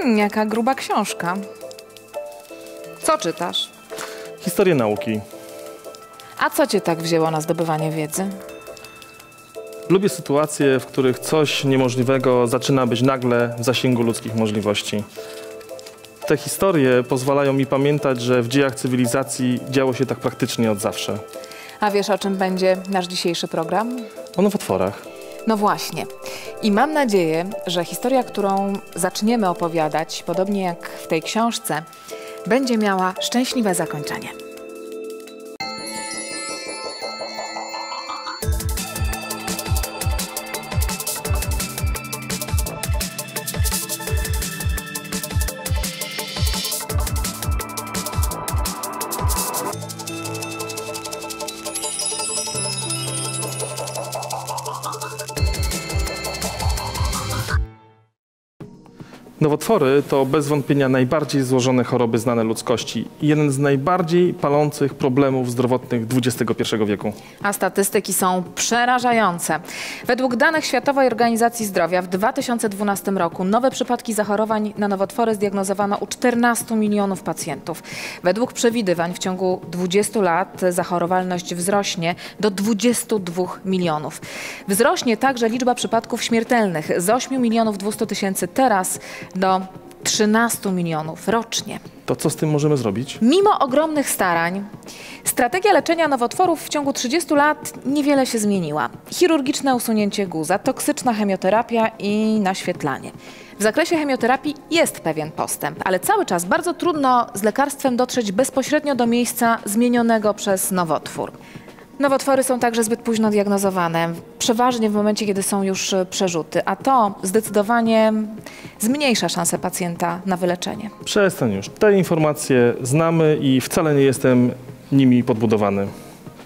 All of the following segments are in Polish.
Hmm, jaka gruba książka. Co czytasz? Historię nauki. A co cię tak wzięło na zdobywanie wiedzy? Lubię sytuacje, w których coś niemożliwego zaczyna być nagle w zasięgu ludzkich możliwości. Te historie pozwalają mi pamiętać, że w dziejach cywilizacji działo się tak praktycznie od zawsze. A wiesz, o czym będzie nasz dzisiejszy program? O nowotworach. No właśnie. I mam nadzieję, że historia, którą zaczniemy opowiadać, podobnie jak w tej książce, będzie miała szczęśliwe zakończenie. Nowotwory to bez wątpienia najbardziej złożone choroby znane ludzkości jeden z najbardziej palących problemów zdrowotnych XXI wieku. A statystyki są przerażające. Według danych Światowej Organizacji Zdrowia w 2012 roku nowe przypadki zachorowań na nowotwory zdiagnozowano u 14 milionów pacjentów. Według przewidywań w ciągu 20 lat zachorowalność wzrośnie do 22 milionów. Wzrośnie także liczba przypadków śmiertelnych z 8 milionów 200 tysięcy teraz do 13 milionów rocznie. To co z tym możemy zrobić? Mimo ogromnych starań, strategia leczenia nowotworów w ciągu 30 lat niewiele się zmieniła. Chirurgiczne usunięcie guza, toksyczna chemioterapia i naświetlanie. W zakresie chemioterapii jest pewien postęp, ale cały czas bardzo trudno z lekarstwem dotrzeć bezpośrednio do miejsca zmienionego przez nowotwór. Nowotwory są także zbyt późno diagnozowane, przeważnie w momencie, kiedy są już e, przerzuty, a to zdecydowanie zmniejsza szanse pacjenta na wyleczenie. Przestań już. Te informacje znamy i wcale nie jestem nimi podbudowany.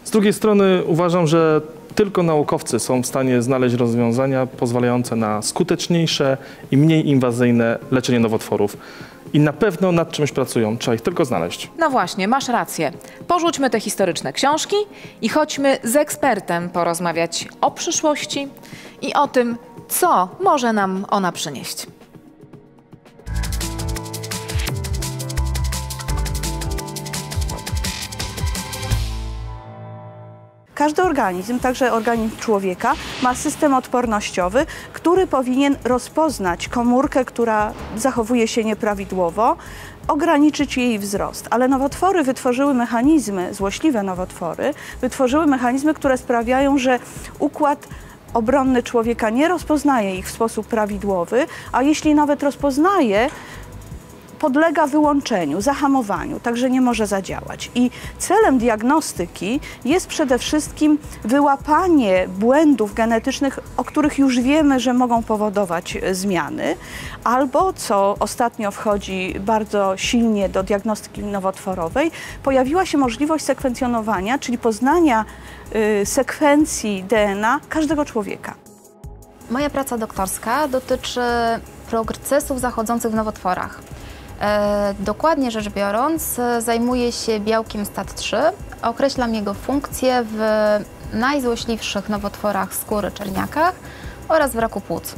Z drugiej strony uważam, że tylko naukowcy są w stanie znaleźć rozwiązania pozwalające na skuteczniejsze i mniej inwazyjne leczenie nowotworów. I na pewno nad czymś pracują, trzeba ich tylko znaleźć. No właśnie, masz rację. Porzućmy te historyczne książki i chodźmy z ekspertem porozmawiać o przyszłości i o tym, co może nam ona przynieść. Każdy organizm, także organizm człowieka, ma system odpornościowy, który powinien rozpoznać komórkę, która zachowuje się nieprawidłowo, ograniczyć jej wzrost. Ale nowotwory wytworzyły mechanizmy, złośliwe nowotwory, wytworzyły mechanizmy, które sprawiają, że układ obronny człowieka nie rozpoznaje ich w sposób prawidłowy, a jeśli nawet rozpoznaje, podlega wyłączeniu, zahamowaniu, także nie może zadziałać. I celem diagnostyki jest przede wszystkim wyłapanie błędów genetycznych, o których już wiemy, że mogą powodować e, zmiany, albo, co ostatnio wchodzi bardzo silnie do diagnostyki nowotworowej, pojawiła się możliwość sekwencjonowania, czyli poznania y, sekwencji DNA każdego człowieka. Moja praca doktorska dotyczy procesów zachodzących w nowotworach. E, dokładnie rzecz biorąc, zajmuję się białkiem STAT3. Określam jego funkcję w najzłośliwszych nowotworach skóry czerniakach oraz w raku płuc.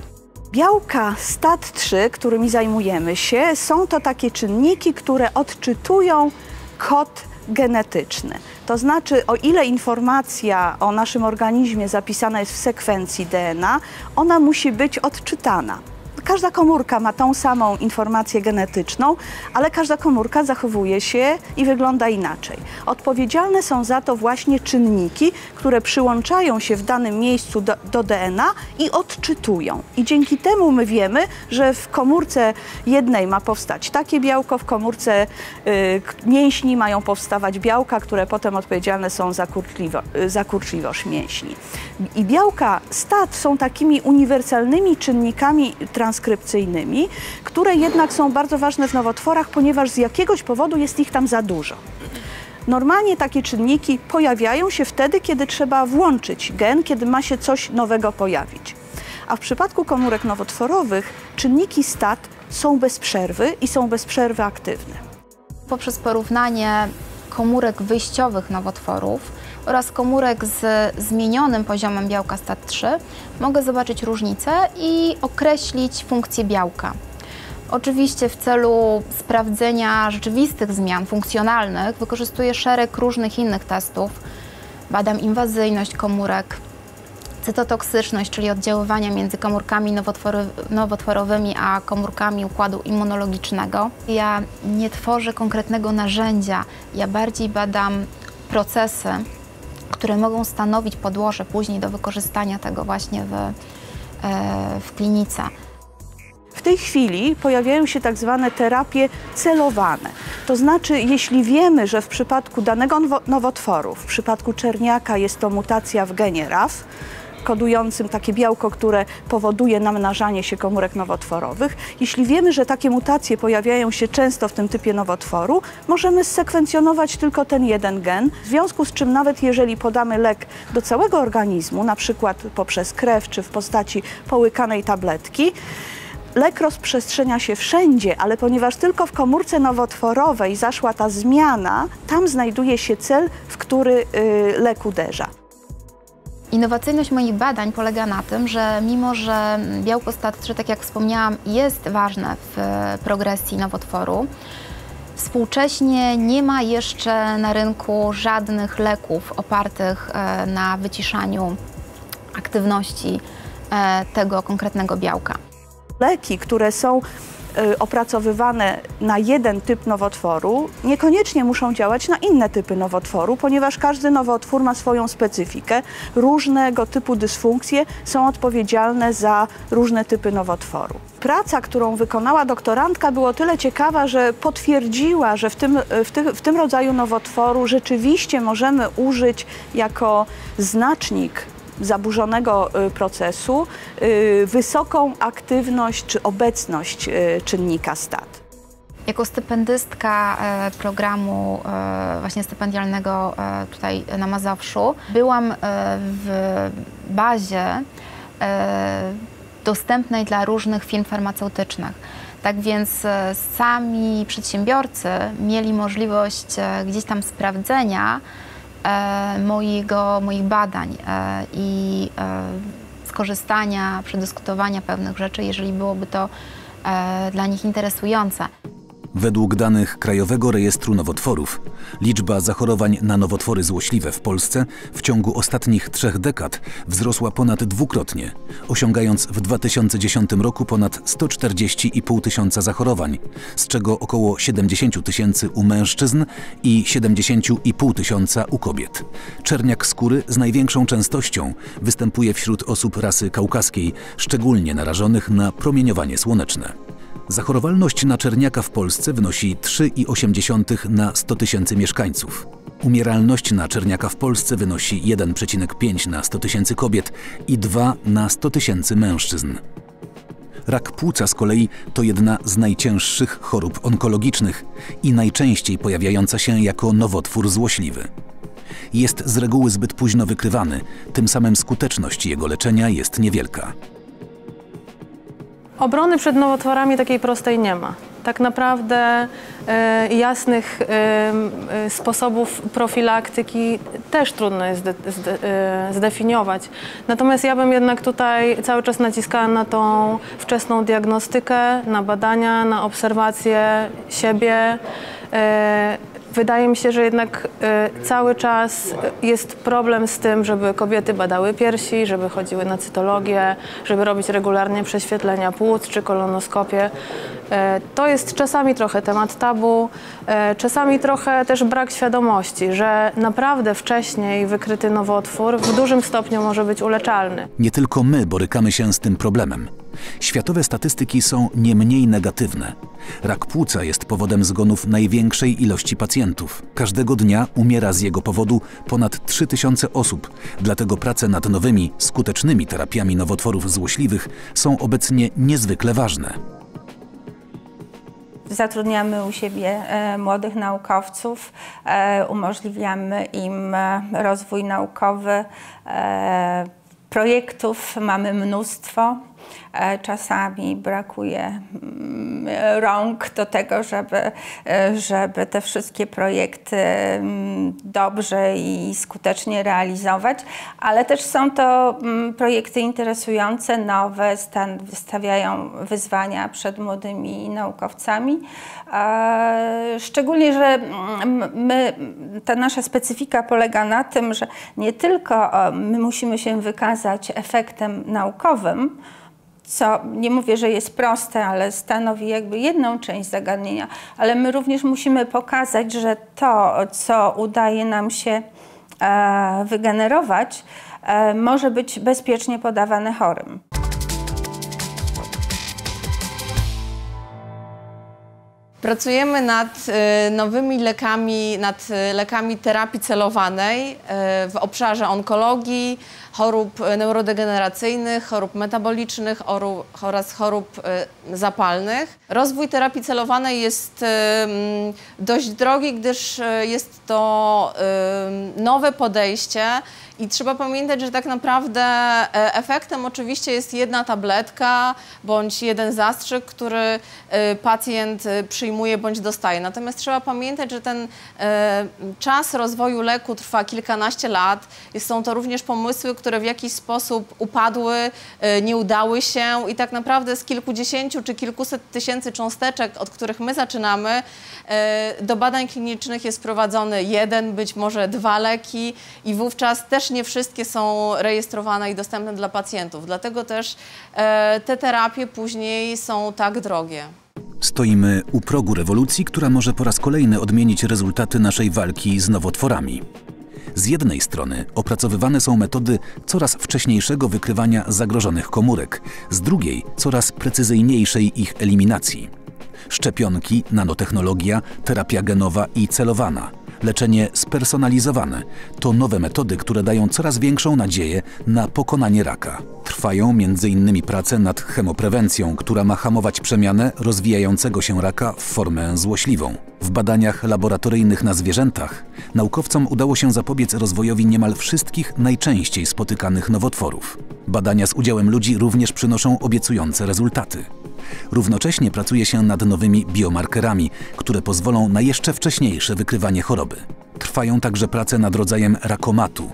Białka STAT3, którymi zajmujemy się, są to takie czynniki, które odczytują kod genetyczny. To znaczy, o ile informacja o naszym organizmie zapisana jest w sekwencji DNA, ona musi być odczytana każda komórka ma tą samą informację genetyczną, ale każda komórka zachowuje się i wygląda inaczej. Odpowiedzialne są za to właśnie czynniki, które przyłączają się w danym miejscu do, do DNA i odczytują. I dzięki temu my wiemy, że w komórce jednej ma powstać takie białko, w komórce y, mięśni mają powstawać białka, które potem odpowiedzialne są za, y, za kurczliwość mięśni. I białka STAT są takimi uniwersalnymi czynnikami trans transkrypcyjnymi, które jednak są bardzo ważne w nowotworach, ponieważ z jakiegoś powodu jest ich tam za dużo. Normalnie takie czynniki pojawiają się wtedy, kiedy trzeba włączyć gen, kiedy ma się coś nowego pojawić. A w przypadku komórek nowotworowych czynniki STAT są bez przerwy i są bez przerwy aktywne. Poprzez porównanie komórek wyjściowych nowotworów oraz komórek z zmienionym poziomem białka STAT3 mogę zobaczyć różnicę i określić funkcję białka. Oczywiście w celu sprawdzenia rzeczywistych zmian funkcjonalnych wykorzystuję szereg różnych innych testów. Badam inwazyjność komórek, cytotoksyczność, czyli oddziaływania między komórkami nowotwory, nowotworowymi a komórkami układu immunologicznego. Ja nie tworzę konkretnego narzędzia, ja bardziej badam procesy, które mogą stanowić podłoże później do wykorzystania tego właśnie w, e, w klinice. W tej chwili pojawiają się tak zwane terapie celowane. To znaczy, jeśli wiemy, że w przypadku danego nowotworu, w przypadku czerniaka jest to mutacja w genie RAF, kodującym takie białko, które powoduje namnażanie się komórek nowotworowych. Jeśli wiemy, że takie mutacje pojawiają się często w tym typie nowotworu, możemy sekwencjonować tylko ten jeden gen, w związku z czym nawet jeżeli podamy lek do całego organizmu, na przykład poprzez krew czy w postaci połykanej tabletki, lek rozprzestrzenia się wszędzie, ale ponieważ tylko w komórce nowotworowej zaszła ta zmiana, tam znajduje się cel, w który y, lek uderza. Innowacyjność moich badań polega na tym, że mimo, że białko STAT3, tak jak wspomniałam, jest ważne w progresji nowotworu, Współcześnie nie ma jeszcze na rynku żadnych leków opartych e, na wyciszaniu aktywności e, tego konkretnego białka. Leki, które są opracowywane na jeden typ nowotworu, niekoniecznie muszą działać na inne typy nowotworu, ponieważ każdy nowotwór ma swoją specyfikę. Różnego typu dysfunkcje są odpowiedzialne za różne typy nowotworu. Praca, którą wykonała doktorantka, była tyle ciekawa, że potwierdziła, że w tym, w, ty, w tym rodzaju nowotworu rzeczywiście możemy użyć jako znacznik zaburzonego y, procesu y, wysoką aktywność czy obecność y, czynnika STAT. Jako stypendystka e, programu e, właśnie stypendialnego e, tutaj na Mazowszu byłam w bazie dostępnej dla różnych firm farmaceutycznych. Tak więc sami przedsiębiorcy mieli możliwość gdzieś tam sprawdzenia, mojego, moich badań e, i e, skorzystania, przedyskutowania pewnych rzeczy, jeżeli byłoby to dla nich interesujące. Według danych Krajowego Rejestru Nowotworów, liczba zachorowań na nowotwory złośliwe w Polsce w ciągu ostatnich trzech dekad wzrosła ponad dwukrotnie, osiągając w 2010 roku ponad 140,5 tysiąca zachorowań, z czego około 70 tysięcy u mężczyzn i 70,5 tysiąca u kobiet. Czerniak skóry z największą częstością występuje wśród osób rasy kaukaskiej, szczególnie narażonych na promieniowanie słoneczne. Zachorowalność na czerniaka w Polsce wynosi 3,8 na 100 tysięcy mieszkańców. Umieralność na czerniaka w Polsce wynosi 1,5 na 100 tysięcy kobiet i 2 na 100 tysięcy mężczyzn. Rak płuca z kolei to jedna z najcięższych chorób onkologicznych i najczęściej pojawiająca się jako nowotwór złośliwy. Jest z reguły zbyt późno wykrywany, tym samym skuteczność jego leczenia jest niewielka. Obrony przed nowotworami takiej prostej nie ma. Tak naprawdę e, jasnych e, e, sposobów profilaktyki też trudno jest zde, zde, zdefiniować. Natomiast ja bym jednak tutaj cały czas naciskała na tą wczesną diagnostykę, na badania, na obserwację siebie. Wydaje mi się, że jednak y, cały czas jest problem z tym, żeby kobiety badały piersi, żeby chodziły na cytologię, żeby robić regularnie prześwietlenia płuc czy kolonoskopię. E, to jest czasami trochę temat tabu, e, czasami trochę też brak świadomości, że naprawdę wcześniej wykryty nowotwór w dużym stopniu może być uleczalny. Nie tylko my borykamy się z tym problemem. Światowe statystyki są nie mniej negatywne. Rak płuca jest powodem zgonów największej ilości pacjentów. Każdego dnia umiera z jego powodu ponad 3000 osób, dlatego prace nad nowymi, skutecznymi terapiami nowotworów złośliwych są obecnie niezwykle ważne. Zatrudniamy u siebie e, młodych naukowców, e, umożliwiamy im e, rozwój naukowy. Projektów mamy mnóstwo. Czasami brakuje mm, e, rąk do tego, żeby, e, żeby te wszystkie projekty mm, dobrze i skutecznie realizować, ale też są to mm, projekty interesujące, nowe, stawiają wyzwania przed młodymi naukowcami. E, Szczególnie, że my, ta nasza specyfika polega na tym, że nie tylko e, my musimy się wykazać efektem naukowym, co nie mówię, że jest proste, ale stanowi jakby jedną część zagadnienia, ale my również musimy pokazać, że to, co udaje nam się e, wygenerować, e, może być bezpiecznie podawane chorym. Pracujemy nad e, nowymi lekami, nad e, lekami terapii celowanej e, w obszarze onkologii, chorób neurodegeneracyjnych, chorób metabolicznych oraz chorób zapalnych. Rozwój terapii celowanej jest mm, dość drogi, gdyż jest to nowe podejście i trzeba pamiętać, że tak naprawdę e, efektem oczywiście jest jedna tabletka bądź jeden zastrzyk, który pacjent e, przyjmuje bądź dostaje. Natomiast trzeba pamiętać, że ten e, czas rozwoju leku trwa kilkanaście lat. Są to również pomysły, które w jakiś sposób upadły, e, nie udały się i tak naprawdę z kilkudziesięciu czy kilkuset tysięcy cząsteczek, od których my zaczynamy, e, do badań klinicznych jest prowadzony jeden, być może dwa leki i wówczas też nie wszystkie są rejestrowane i dostępne dla pacjentów. Dlatego też e, te terapie później są tak drogie. Stoimy u progu rewolucji, która może po raz kolejny odmienić rezultaty naszej walki z nowotworami. Z jednej strony opracowywane są metody coraz wcześniejszego wykrywania zagrożonych komórek, z drugiej coraz precyzyjniejszej ich eliminacji. Szczepionki, nanotechnologia, terapia genowa i celowana, leczenie spersonalizowane to nowe metody, które dają coraz większą nadzieję na pokonanie raka. Trwają m.in. prace nad chemoprewencją, która ma hamować przemianę rozwijającego się raka w formę złośliwą. W badaniach laboratoryjnych na zwierzętach naukowcom udało się zapobiec rozwojowi niemal wszystkich najczęściej spotykanych nowotworów. Badania z udziałem ludzi również przynoszą obiecujące rezultaty. Równocześnie pracuje się nad nowymi biomarkerami, które pozwolą na jeszcze wcześniejsze wykrywanie choroby. Trwają także prace nad rodzajem rakomatu.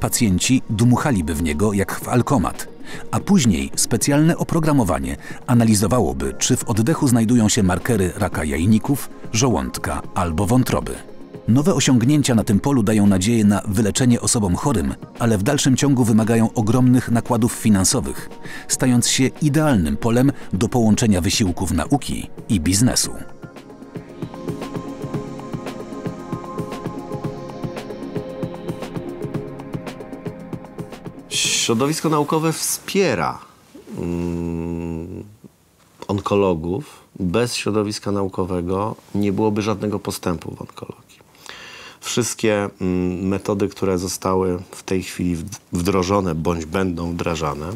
Pacjenci dmuchaliby w niego jak w alkomat, a później specjalne oprogramowanie analizowałoby, czy w oddechu znajdują się markery raka jajników, żołądka albo wątroby. Nowe osiągnięcia na tym polu dają nadzieję na wyleczenie osobom chorym, ale w dalszym ciągu wymagają ogromnych nakładów finansowych, stając się idealnym polem do połączenia wysiłków nauki i biznesu. Środowisko naukowe wspiera mm, onkologów. Bez środowiska naukowego nie byłoby żadnego postępu w onkologii. Wszystkie mm, metody, które zostały w tej chwili wd- wdrożone bądź będą wdrażane,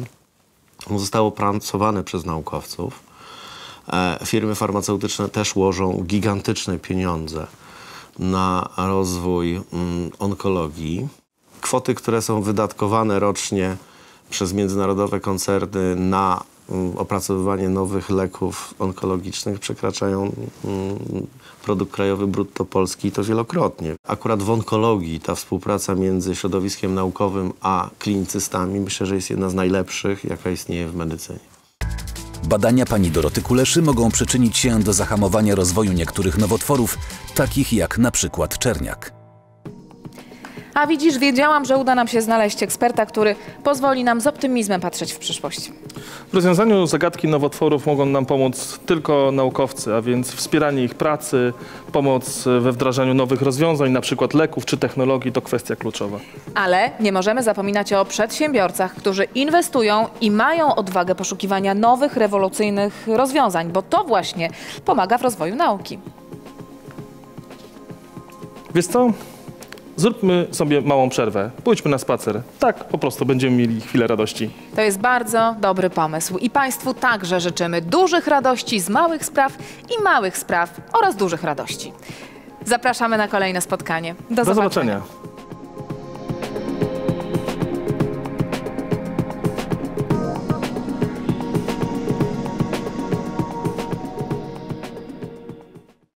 zostały opracowane przez naukowców. E, Firmy farmaceutyczne też łożą gigantyczne pieniądze na rozwój mm, onkologii. Kwoty, które są wydatkowane rocznie przez międzynarodowe koncerny na opracowywanie nowych leków onkologicznych przekraczają mm, produkt krajowy brutto polski i to wielokrotnie. Akurat w onkologii ta współpraca między środowiskiem naukowym a klinicystami myślę, że jest jedna z najlepszych, jaka istnieje w medycynie. Badania pani Doroty Kuleszy mogą przyczynić się do zahamowania rozwoju niektórych nowotworów, takich jak na przykład czerniak. A widzisz, wiedziałam, że uda nam się znaleźć eksperta, który pozwoli nam z optymizmem patrzeć w przyszłość. W rozwiązaniu zagadki nowotworów mogą nam pomóc tylko naukowcy, a więc wspieranie ich pracy, pomoc we wdrażaniu nowych rozwiązań, na przykład leków czy technologii to kwestia kluczowa. Ale nie możemy zapominać o przedsiębiorcach, którzy inwestują i mają odwagę poszukiwania nowych, rewolucyjnych rozwiązań, bo to właśnie pomaga w rozwoju nauki. Wiesz co? Zróbmy sobie małą przerwę. Pójdźmy na spacer. Tak, po prostu będziemy mieli chwilę radości. To jest bardzo dobry pomysł i Państwu także życzymy dużych radości z małych spraw i małych spraw oraz dużych radości. Zapraszamy na kolejne spotkanie. Do, Do zobaczenia.